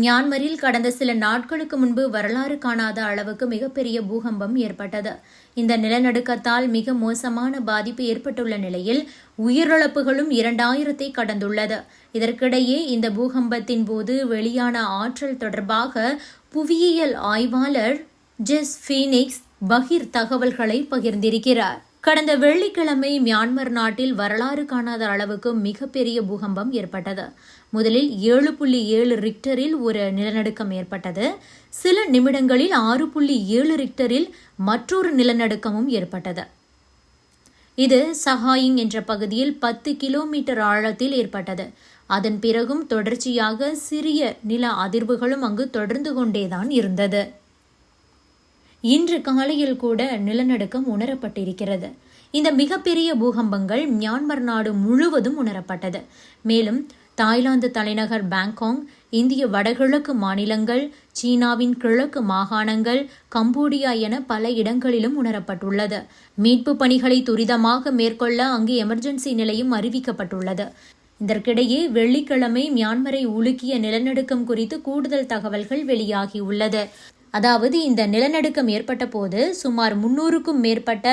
மியான்மரில் கடந்த சில நாட்களுக்கு முன்பு வரலாறு காணாத அளவுக்கு மிகப்பெரிய பூகம்பம் ஏற்பட்டது. இந்த நிலநடுக்கத்தால் மிக மோசமான பாதிப்பு ஏற்பட்டுள்ள நிலையில் உயிரிழப்புகளும் இரண்டாயிரத்தை கடந்துள்ளது. இதற்கிடையே இந்த பூகம்பத்தின் போது வெளியான ஆற்றல் தொடர்பாக புவியியல் ஆய்வாளர் ஜெஸ் ஃபீனிக்ஸ் பகிர் தகவல்களை பகிர்ந்திருக்கிறார். கடந்த வெள்ளிக்கிழமை மியான்மர் நாட்டில் வரலாறு காணாத அளவுக்கு மிகப்பெரிய பூகம்பம் ஏற்பட்டது. முதலில் ஏழு புள்ளி ஏழு ரிக்டரில் ஒரு நிலநடுக்கம் ஏற்பட்டது. சில நிமிடங்களில் ஆறு புள்ளி ஏழு ரிக்டரில் மற்றொரு நிலநடுக்கமும் ஏற்பட்டது. இது சஹாயிங் என்ற பகுதியில் பத்து கிலோமீட்டர் ஆழத்தில் ஏற்பட்டது. அதன் பிறகும் தொடர்ச்சியாக சிறிய நில அதிர்வுகளும் அங்கு தொடர்ந்து கொண்டேதான் இருந்தது. இன்று காலையில் கூட நிலநடுக்கம் உணரப்பட்டிருக்கிறது. இந்த மிகப்பெரிய பூகம்பங்கள் மியான்மர் நாடு முழுவதும் உணரப்பட்டது. மேலும் தாய்லாந்து தலைநகர் பாங்காங் இந்திய வடகிழக்கு மாநிலங்கள் சீனாவின் கிழக்கு மாகாணங்கள் கம்போடியா என பல இடங்களிலும் உணரப்பட்டுள்ளது. மீட்பு பணிகளை துரிதமாக மேற்கொள்ள அங்கு எமர்ஜென்சி நிலையும் அறிவிக்கப்பட்டுள்ளது. இதற்கிடையே வெள்ளிக்கிழமை மியான்மரை உலுக்கிய நிலநடுக்கம் குறித்து கூடுதல் தகவல்கள் வெளியாகியுள்ளது. அதாவது இந்த நிலநடுக்கம் ஏற்பட்ட போது சுமார் முன்னூறுக்கும் மேற்பட்ட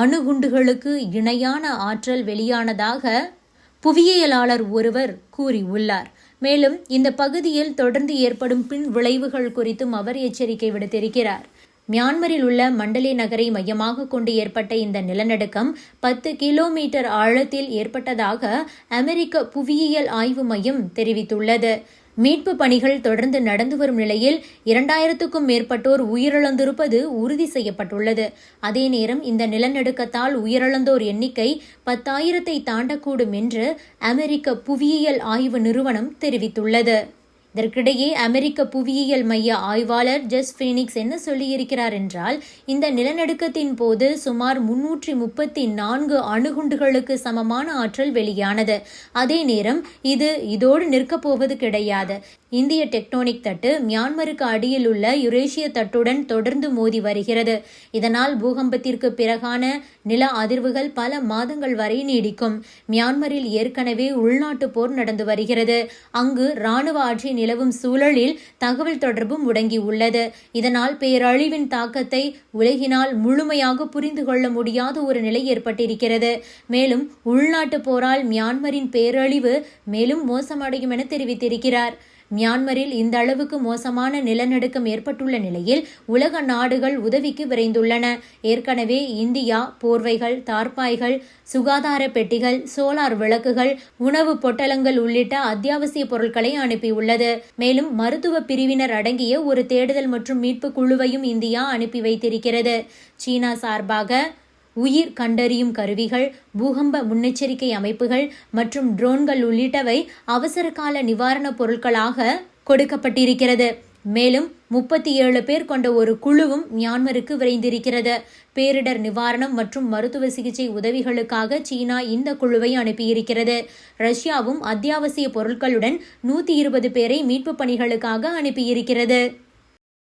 அணுகுண்டுகளுக்கு இணையான ஆற்றல் வெளியானதாக புவியியலாளர் ஒருவர் கூறியுள்ளார். மேலும் இந்த பகுதியில் தொடர்ந்து ஏற்படும் பின் விளைவுகள் குறித்தும் அவர் எச்சரிக்கை விடுத்திருக்கிறார். மியான்மரில் உள்ள மண்டலே நகரை மையமாக கொண்டு ஏற்பட்ட இந்த நிலநடுக்கம் பத்து கிலோமீட்டர் ஆழத்தில் ஏற்பட்டதாக அமெரிக்க புவியியல் ஆய்வு மையம் தெரிவித்துள்ளது. மீட்பு பணிகள் தொடர்ந்து நடந்து வரும் நிலையில் இரண்டாயிரத்துக்கும் மேற்பட்டோர் உயிரிழந்திருப்பது உறுதி செய்யப்பட்டுள்ளது. அதே நேரம் இந்த நிலநடுக்கத்தால் உயிரிழந்தோர் எண்ணிக்கை பத்தாயிரத்தை தாண்டக்கூடும் என்று அமெரிக்க புவியியல் ஆய்வு நிறுவனம் தெரிவித்துள்ளது. இதற்கிடையே அமெரிக்க புவியியல் மைய ஆய்வாளர் ஜெஸ் ஃபீனிக்ஸ் என்ன சொல்லியிருக்கிறார் என்றால் இந்த நிலநடுக்கத்தின் போது சுமார் முன்னூற்றி முப்பத்தி நான்கு அணுகுண்டுகளுக்கு சமமான ஆற்றல் வெளியானது. அதே நேரம் இது இதோடு நிற்கப் போவது கிடையாது. இந்திய டெக்டோனிக் தட்டு மியான்மருக்கு அடியில் உள்ள யுரேஷிய தட்டுடன் தொடர்ந்து மோதி வருகிறது. இதனால் பூகம்பத்திற்கு பிறகான நில அதிர்வுகள் பல மாதங்கள் வரை நீடிக்கும். மியான்மரில் ஏற்கனவே உள்நாட்டு போர் நடந்து வருகிறது. அங்கு ராணுவ ஆட்சி நிலவும் சூழலில் தகவல் தொடர்பும் முடங்கியுள்ளது. இதனால் பேரழிவின் தாக்கத்தை உலகினால் முழுமையாக புரிந்து கொள்ள முடியாத ஒரு நிலை ஏற்பட்டிருக்கிறது. மேலும் உள்நாட்டு போரால் மியான்மரின் பேரழிவு மேலும் மோசமடையும் என தெரிவித்திருக்கிறார். மியான்மரில் இந்த அளவுக்கு மோசமான நிலநடுக்கம் ஏற்பட்டுள்ள நிலையில் உலக நாடுகள் உதவிக்கு விரைந்துள்ளன. ஏற்கனவே இந்தியா போர்வைகள் தார்பாய்கள் சுகாதார பெட்டிகள் சோலார் விளக்குகள் உணவு பொட்டலங்கள் உள்ளிட்ட அத்தியாவசிய பொருட்களை அனுப்பியுள்ளது. மேலும் மருத்துவ பிரிவினர் அடங்கிய ஒரு தேடுதல் மற்றும் மீட்பு குழுவையும் இந்தியா அனுப்பி வைத்திருக்கிறது. சீனா சார்பாக உயிர் கண்டறியும் கருவிகள் பூகம்ப முன்னெச்சரிக்கை அமைப்புகள் மற்றும் ட்ரோன்கள் உள்ளிட்டவை அவசர கால நிவாரணப் பொருட்களாக கொடுக்கப்பட்டிருக்கிறது. மேலும் முப்பத்தி ஏழு பேர் கொண்ட ஒரு குழுவும் மியான்மருக்கு விரைந்திருக்கிறது. பேரிடர் நிவாரணம் மற்றும் மருத்துவ சிகிச்சை உதவிகளுக்காக சீனா இந்த குழுவை அனுப்பியிருக்கிறது. ரஷ்யாவும் அத்தியாவசிய பொருட்களுடன் நூற்றி இருபது பேரை மீட்பு பணிகளுக்காக அனுப்பியிருக்கிறது.